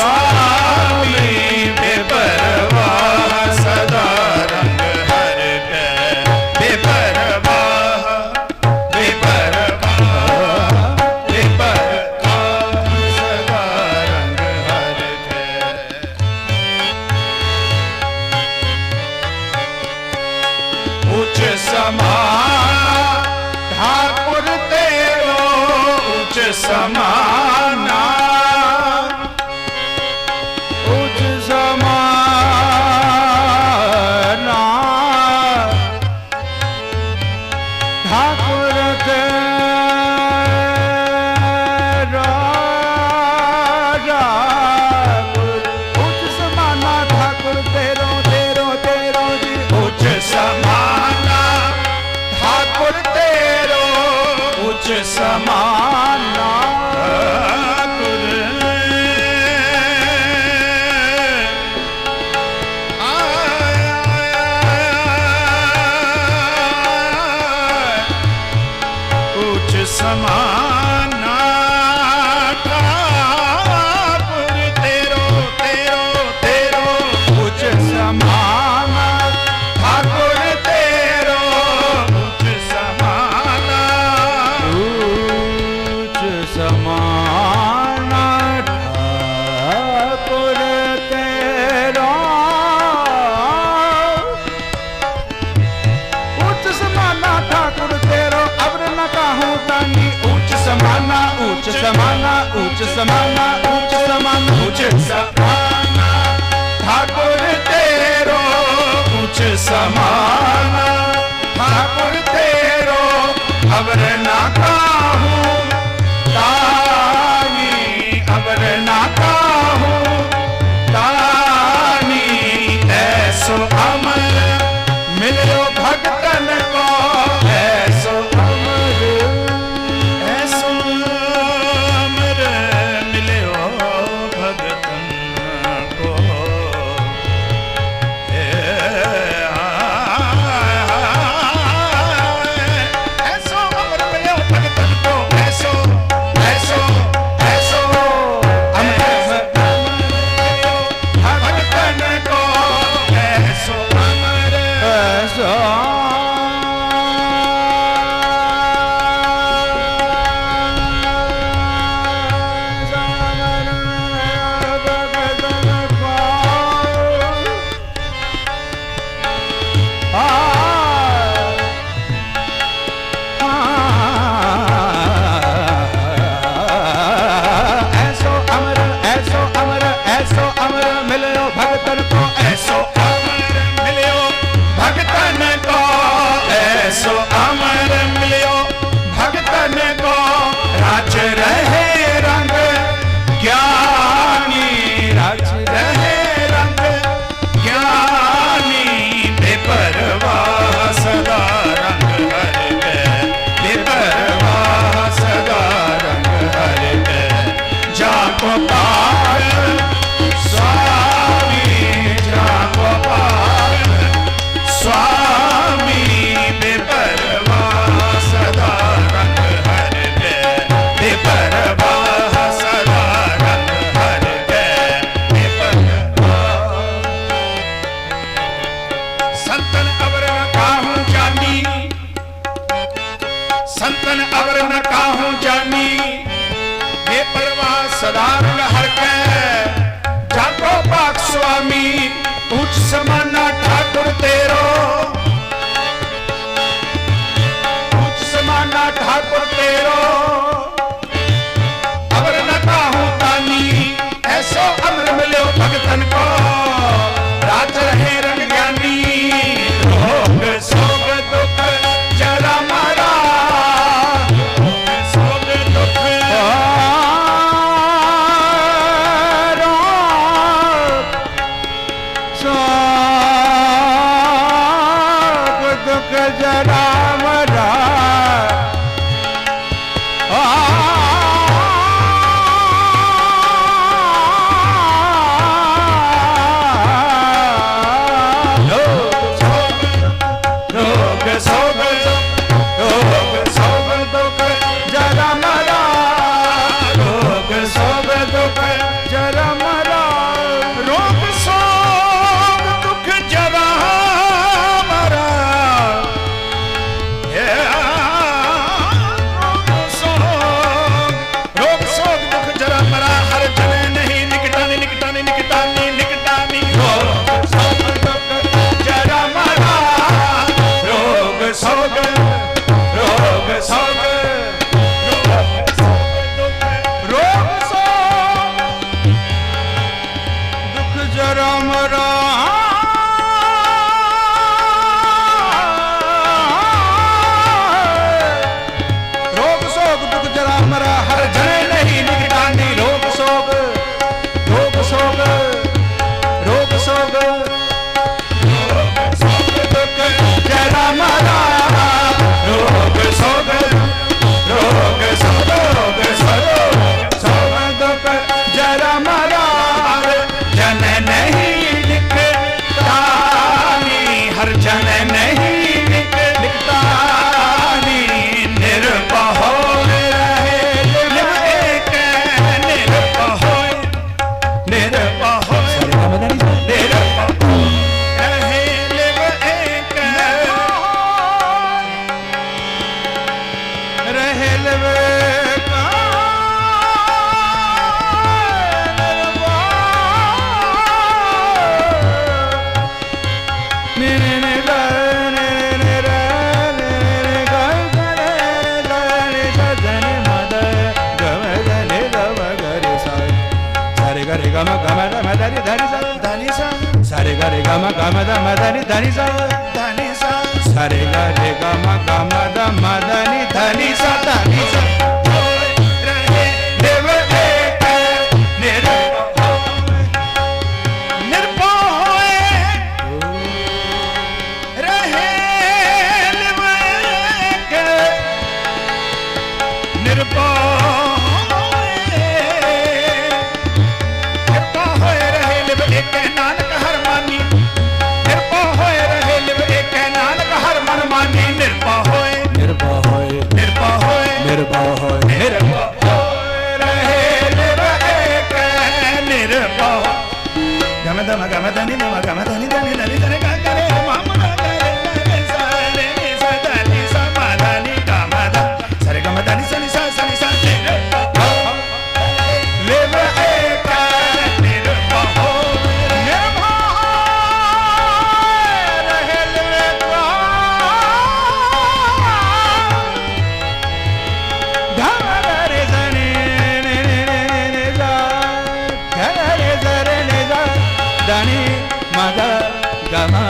song. समाना ऊंच समाना ऊंच समाना ऊंच समाना ऊंच समाना ठाकुर तेरो ऊंच समाना ठाकुर तेरो खबर ना का గమ గమ ధని ధని ధని సా సరి గరి గమ గమ ధమ ధని ధని సా रे गा रे गा मा गा मा दा मा दा नि धा नि सा धा नि सा గమ గమ దని గమ గమ దని దని దని దని दाणे माझा गामा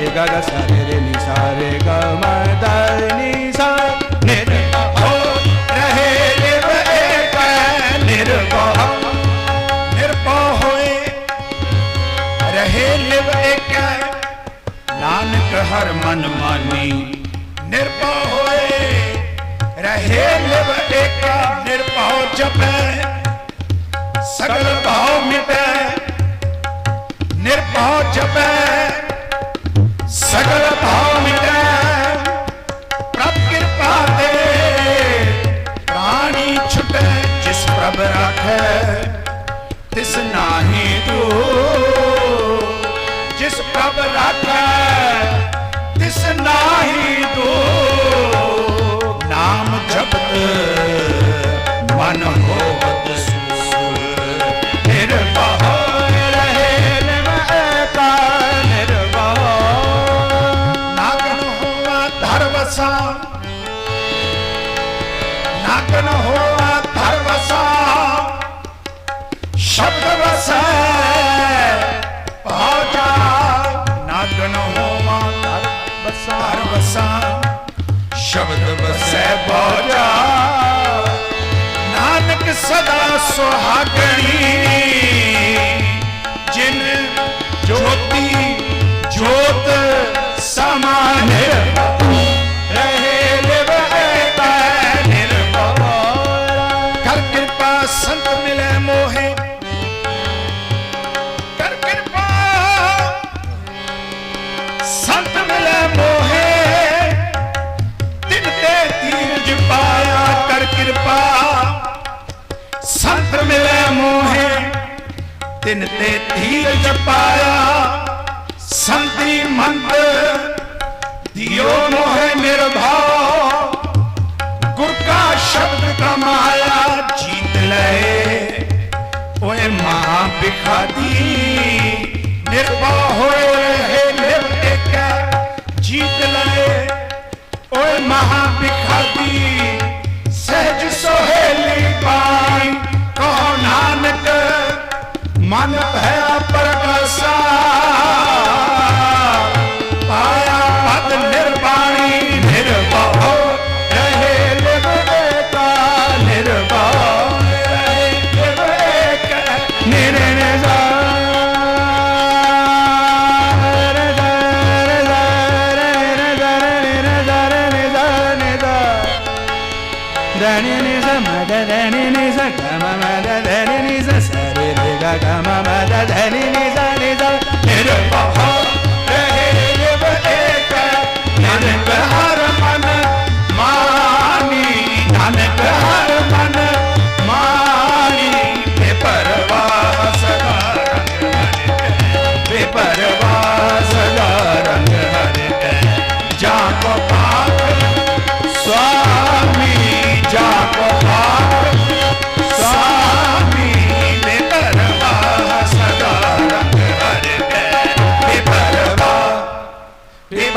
re ga ga sa re re ni sa re ga ma da ni sa ni re ਹੋ ਰਹੇ ਲਿਵ ਏਕ ਨਿਰਭਉ। ਨਿਰਭਉ ਹੋਏ ਰਹੇ ਲਿਵ ਏਕ। ਨਾਨਕ ਹਰ ਮਨ ਮਾਨੀ। ਨਿਰਭਉ ਹੋਏ ਰਹੇ ਲਿਵ ਏਕ। ਨਿਰਭਉ ਜਪੈ, ਸਗਲ ਭਾਉ ਮਿਟੈ। ਨਿਰਭਉ ਜਪੈ ਸਗਲ ਭਾਉ ਮਿਟੈ ਪ੍ਰਭ ਕਿਰਪਾ ਤੇ ਪ੍ਰਾਣੀ ਛੁਟੈ, ਜਿਸ ਪ੍ਰਭ ਰਾਖੈ, ਤਿਸ ਨਾਹੀ ਤੂ ਜਿਸ ਪ੍ਰਭ ਰਾਖੈ, ਤਿਸ ਨਾਹੀ ਤੂ ਨਾਮ ਜਪਤ ਮਨ ਸ਼ਬਦ ਵਸੈ। ਭਾਉ ਜਾ ਨਾਗਨ ਹੋਵਾ ਧਰ ਵਸਾ। ਧਰ ਵਸਾ ਸ਼ਬਦ ਵਸੈ ਭਾਉ ਨਾਨਕ ਸਦਾ ਸੁਹਾਗਣੀ। ਜਿਨ ਜੋਤੀ ਜੋਤ ਸਮਾਨ ਰਹੇ ਤਿਨ ਤੇ ਧੀਰਜ ਪਾਇਆ ਸੰਤੀ ਮੰਤ ਦਿਓ ਮੋਹਿ ਨਿਰਭਉ। ਗੁਰ ਕਾ ਸ਼ਬਦ ਕਮਾਇਆ, ਜੀਤ ਲਏ। ਓਏ ਮਹਾ ਬਿਖਾਦੀ ਨਿਰਭਉ। ਮਨ ਭਇਆ ਪ੍ਰਗਾਸਾ ਪਾਇਆ ਪਦ ਨਿਰਵਾਣੀ ਨਿਰਭਉ ਰਹੇ ਲਿਵ ਏਕਾ ਨਿਰਭਉ ਰਹੇ ਲਿਵ حاجة ما